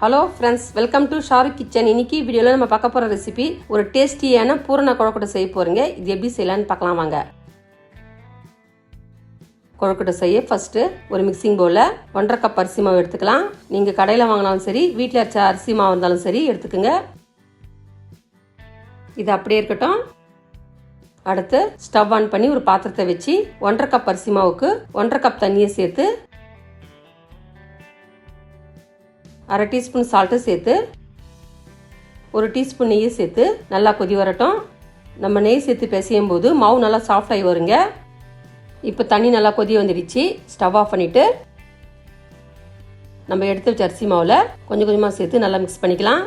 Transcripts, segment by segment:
Hello friends welcome to Shahrukh kitchen இன்னைக்கு வீடியோவில் நம்ம பார்க்க போகிற ரெசிபி ஒரு டேஸ்டியான பூரண கொழக்கட்டை செய்ய போகிறீங்க இது எப்படி செய்யலான்னு பார்க்கலாம் வாங்க. கொழக்கட்டை செய்ய ஃபஸ்ட்டு ஒரு மிக்சிங் பவுலில் ஒன்றரை கப் அரிசி மாவு எடுத்துக்கலாம். நீங்கள் கடையில் வாங்கினாலும் சரி வீட்டில் அரைச்ச அரிசி மாவு இருந்தாலும் சரி எடுத்துக்கோங்க. இது அப்படியே இருக்கட்டும். அடுத்து ஸ்டவ் ஆன் பண்ணி ஒரு பாத்திரத்தை வச்சு ஒன்றரை கப் அரிசி மாவுக்கு ஒன்றரை கப் தண்ணியை சேர்த்து அரை டீஸ்பூன் சால்ட்டு சேர்த்து ஒரு டீஸ்பூன் நெய்யை சேர்த்து நல்லா கொதி வரட்டும். நம்ம நெய் சேர்த்து பிசையும் போது மாவு நல்லா சாஃப்ட் ஆகி வருங்க. இப்போ தண்ணி நல்லா கொதி வந்துடுச்சு. ஸ்டவ் ஆஃப் பண்ணிவிட்டு நம்ம எடுத்து வச்ச அரிசி மாவில் கொஞ்சம் கொஞ்சமாக சேர்த்து நல்லா மிக்ஸ் பண்ணிக்கலாம்.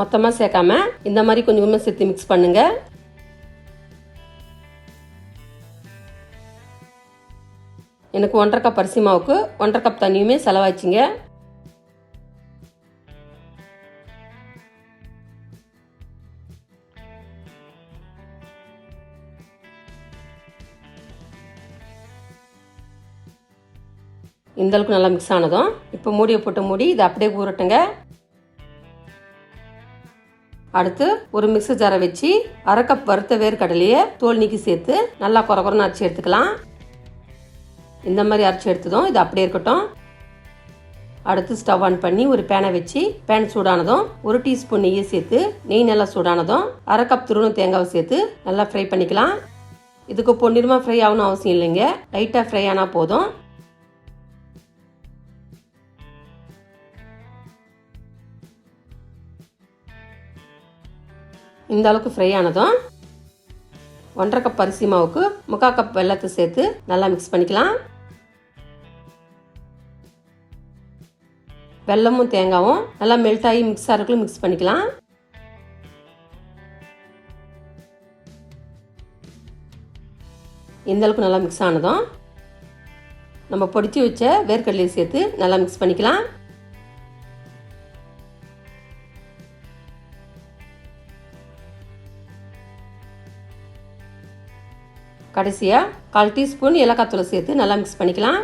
மொத்தமாக சேர்க்காம இந்த மாதிரி கொஞ்சம் கொஞ்சமாக சேர்த்து மிக்ஸ் பண்ணுங்கள் எனக்கு ஒன்றரை கப் அரிசி மாவுக்கு ஒன்றரை கப் தண்ணியுமே செலவாச்சுங்க இந்த அளவுக்கு நல்லா மிக்ஸ் ஆனதும் இப்போ மூடியை போட்டு மூடி இதை அப்படியே ஊறட்டுங்க. அடுத்து ஒரு மிக்ஸி ஜாரை வச்சு அரை கப் வறுத்த வேர்க்கடலையை தோல் நீக்கி சேர்த்து நல்லா குறை குறைன்னு அரைச்சி எடுத்துக்கலாம். இந்த மாதிரி அரைச்சி எடுத்ததும் இது அப்படியே இருக்கட்டும். அடுத்து ஸ்டவ் ஆன் பண்ணி ஒரு பேனை வச்சு பேன் சூடானதும் ஒரு டீஸ்பூன் நெய்யை சேர்த்து நெய் நல்லா சூடானதும் அரை கப் துருணு தேங்காவை சேர்த்து நல்லா ஃப்ரை பண்ணிக்கலாம். இதுக்கு பொன்னிறமாக ஃப்ரை ஆகணும் அவசியம் இல்லைங்க. லைட்டாக ஃப்ரை ஆனால் போதும். இந்த அளவுக்கு ஃப்ரை ஆனதும் ஒன்றரை கப் அரிசி மாவுக்கு முக்கால் கப் வெள்ளத்தை சேர்த்து நல்லா மிக்ஸ் பண்ணிக்கலாம். வெல்லமும் தேங்காவும் நல்லா மெல்ட் ஆகி மிக்ஸ் மிக்ஸ் பண்ணிக்கலாம். இந்த அளவுக்கு நல்லா மிக்ஸ் ஆனதும் நம்ம பொடிச்சு வச்ச வேர்க்கடலையை சேர்த்து நல்லா மிக்ஸ் பண்ணிக்கலாம். கடைசியாக கால் டீஸ்பூன் ஏலக்காய் தூளை சேர்த்து நல்லா மிக்ஸ் பண்ணிக்கலாம்.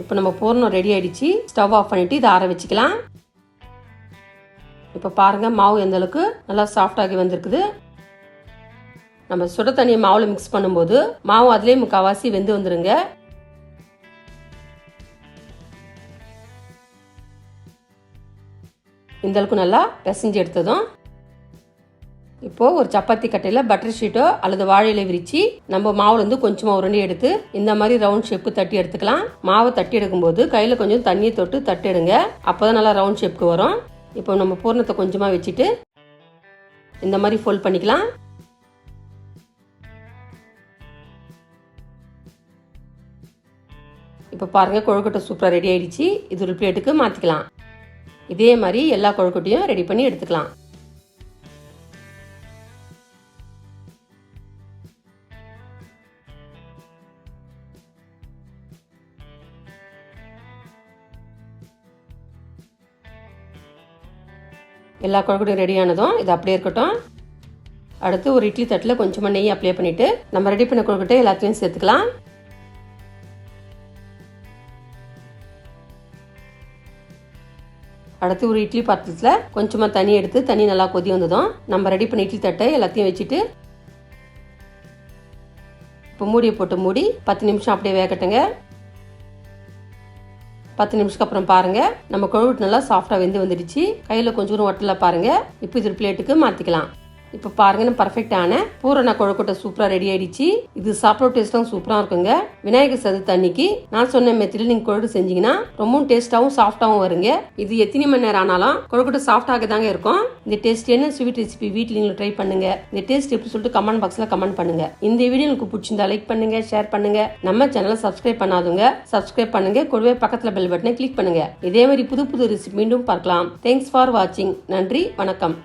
இப்போ நம்ம பூர்ணம் ரெடி ஆகிடுச்சு ஸ்டவ் ஆஃப் பண்ணிவிட்டு இதை ஆற வச்சுக்கலாம். இப்போ பாருங்கள் மாவு எந்த அளவுக்கு நல்லா சாஃப்டாகி வந்திருக்குது. நம்ம சுட தண்ணியை மாவில் மிக்ஸ் பண்ணும்போது மாவு அதுலேயே முக்கால்வாசி வெந்து வந்துருங்க. இந்த அளவுக்கு நல்லா பிசைஞ்சு எடுத்ததும் இப்போது ஒரு சப்பாத்தி கட்டையில் பட்டர் ஷீட்டோ அல்லது வாழையில விரித்து நம்ம மாவுலேருந்து கொஞ்சமாக உருண்டி எடுத்து இந்த மாதிரி ரவுண்ட் ஷேப்பு தட்டி எடுத்துக்கலாம். மாவை தட்டி எடுக்கும்போது கையில் கொஞ்சம் தண்ணியை தொட்டு தட்டி எடுங்க. அப்போ தான் நல்லா ரவுண்ட் ஷேப்புக்கு வரும். இப்போ நம்ம பூர்ணத்தை கொஞ்சமாக வச்சுட்டு இந்த மாதிரி ஃபோல்ட் பண்ணிக்கலாம். இப்போ பாருங்கள் கொழுக்கட்டை சூப்பராக ரெடி ஆயிடுச்சு. இது ஒரு பிளேட்டுக்கு மாற்றிக்கலாம் இதே மாதிரி எல்லா கொழுக்கட்டையும் ரெடி பண்ணி எடுத்துக்கலாம். எல்லா குழக்கட்டையும் ரெடியானதும் இது அப்படியே இருக்கட்டும். அடுத்து ஒரு இட்லி தட்டில் கொஞ்சமாக நெய் அப்ளை பண்ணிவிட்டு நம்ம ரெடி பண்ண கொழுக்கட்டை எல்லாத்தையும் சேர்த்துக்கலாம். அடுத்து ஒரு இட்லி பாத்திரத்தில் கொஞ்சமாக தண்ணி எடுத்து தண்ணி நல்லா கொதி வந்ததும் நம்ம ரெடி பண்ண இட்லி தட்டை எல்லாத்தையும் வச்சுட்டு இப்போ மூடியை போட்டு மூடி பத்து நிமிஷம் அப்படியே வேகட்டுங்க. பத்து நிமிஷத்துக்கு அப்புறம் பாருங்கள் நம்ம கொழுவிட்டு நல்லா சாஃப்டாக வெந்து வந்துடுச்சு. கையில் கொஞ்சம் ஒட்டல பாருங்கள் இப்போ இது பிளேட்டுக்கு மாற்றிக்கலாம் இப்போ பாருங்க பர்ஃபெக்டான பூரண கொழுக்கட்டை சூப்பராக ரெடி ஆயிடுச்சு. இது சாப்பிட டேஸ்ட்டும் சூப்பராக இருக்குங்க. விநாயகர் சதுர்த்தி அன்னைக்கு நான் சொன்ன மெத்தில நீங்கள் கொழுக்கு செஞ்சீங்கன்னா ரொம்பவும் டேஸ்ட்டாகவும் சாஃப்டாகவும் வருங்க. இது எத்தனை மணி நேரம் ஆனாலும் கொழுக்கட்டை சாஃப்டாக தாங்க இருக்கும். இந்த டேஸ்ட் என்ன ஸ்வீட் ரெசிபி வீட்டில் நீங்கள் ட்ரை பண்ணுங்க. இந்த டேஸ்ட் எப்படி சொல்லிட்டு கமெண்ட் பாக்ஸில் கமெண்ட் பண்ணுங்க. இந்த வீடியோ உங்களுக்கு பிடிச்சிருந்தா லைக் பண்ணுங்க ஷேர் பண்ணுங்க. நம்ம சேனலை சப்ஸ்கிரைப் பண்ணாதுங்க சப்ஸ்கிரைப் பண்ணுங்க. கூடவே பக்கத்தில் பெல் பட்டனை கிளிக் பண்ணுங்க. இதே மாதிரி புது புது ரெசிபி மீண்டும் பார்க்கலாம். தேங்க்ஸ் ஃபார் வாட்சிங் நன்றி வணக்கம்.